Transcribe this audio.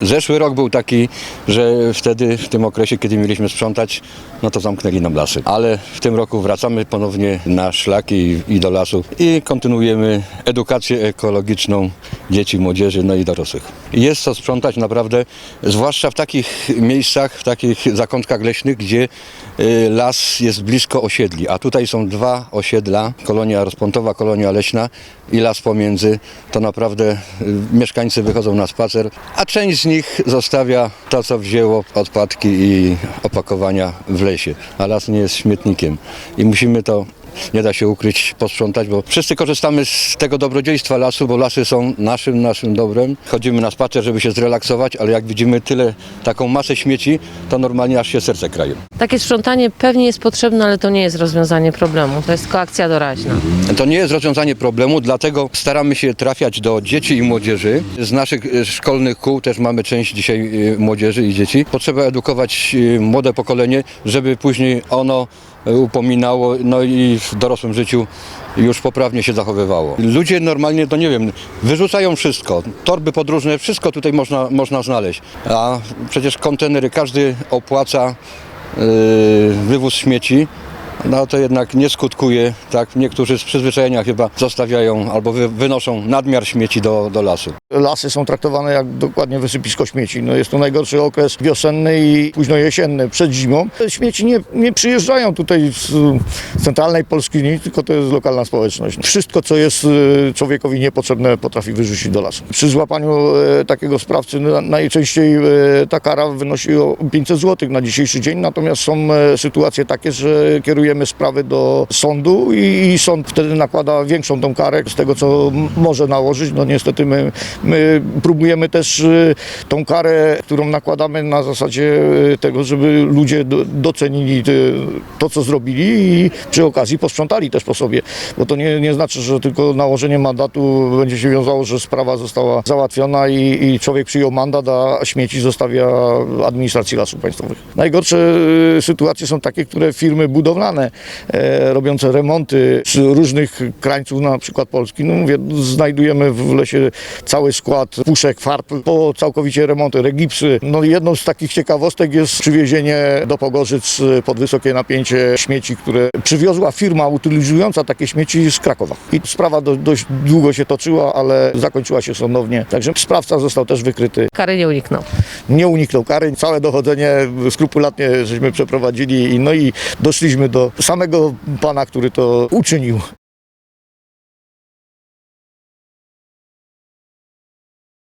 Zeszły rok był taki, że wtedy w tym okresie, kiedy mieliśmy sprzątać, no to zamknęli nam lasy. Ale w tym roku wracamy ponownie na szlaki i, do lasu i kontynuujemy edukację ekologiczną dzieci, młodzieży, no i dorosłych. Jest co sprzątać naprawdę, zwłaszcza w takich miejscach, w takich zakątkach leśnych, gdzie y, las jest blisko osiedli, a tutaj są dwa osiedla, kolonia rozpątowa, kolonia leśna i las pomiędzy, to naprawdę y, mieszkańcy wychodzą na spacer, a część z nich zostawia to, co wzięło, odpadki i opakowania w lesie, a las nie jest śmietnikiem. I musimy to nie da się ukryć, posprzątać, bo wszyscy korzystamy z tego dobrodziejstwa lasu, bo lasy są naszym, naszym dobrem. Chodzimy na spacer, żeby się zrelaksować, ale jak widzimy tyle, taką masę śmieci, to normalnie aż się serce kraje. Takie sprzątanie pewnie jest potrzebne, ale to nie jest rozwiązanie problemu. To jest tylko akcja doraźna. To nie jest rozwiązanie problemu, dlatego staramy się trafiać do dzieci i młodzieży. Z naszych e, szkolnych kół też mamy część dzisiaj e, młodzieży i dzieci. Potrzeba edukować e, młode pokolenie, żeby później ono upominało, no i w dorosłym życiu już poprawnie się zachowywało. Ludzie normalnie, to nie wiem, wyrzucają wszystko, torby podróżne, wszystko tutaj można, można znaleźć. A przecież kontenery każdy opłaca e, wywóz śmieci, no to jednak nie skutkuje, tak? Niektórzy z przyzwyczajenia chyba zostawiają albo wy, wynoszą nadmiar śmieci do, do lasu. Lasy są traktowane jak dokładnie wysypisko śmieci. No jest to najgorszy okres wiosenny i późno jesienny, przed zimą. Śmieci nie, nie przyjeżdżają tutaj z centralnej Polski, nie, tylko to jest lokalna społeczność. Wszystko, co jest e, człowiekowi niepotrzebne, potrafi wyrzucić do lasu. Przy złapaniu e, takiego sprawcy na- najczęściej e, ta kara wynosi o 500 zł na dzisiejszy dzień, natomiast są sytuacje takie, że kierujemy sprawy do sądu i, i sąd wtedy nakłada większą tą karę z tego, co może nałożyć. No niestety my, my próbujemy też e, tą karę, którą nakładamy na zasadzie e, tego, żeby ludzie do, docenili e, to, co zrobili i przy okazji posprzątali też po sobie, bo to nie, nie znaczy, że tylko nałożenie mandatu będzie się wiązało, że sprawa została załatwiona i, i człowiek przyjął mandat, a śmieci zostawia administracji lasów państwowych. Najgorsze sytuacje są takie, które firmy budowlane e, robiące remonty z różnych krańców, na przykład Polski, no mówię, znajdujemy w lesie cały skład puszek, farb po całkowicie remonty, regipsy. No jedną z takich ciekawostek jest przywiezienie do Pogorzyc pod wysokie napięcie śmieci, które przywiozła firma utylizująca takie śmieci z Krakowa. I sprawa do, dość długo się toczyła, ale zakończyła się sądownie. Także sprawca został też wykryty. Kary nie uniknął. Nie uniknął kary. Całe dochodzenie skrupulatnie żeśmy przeprowadzili i no i doszliśmy do samego pana, który to uczynił.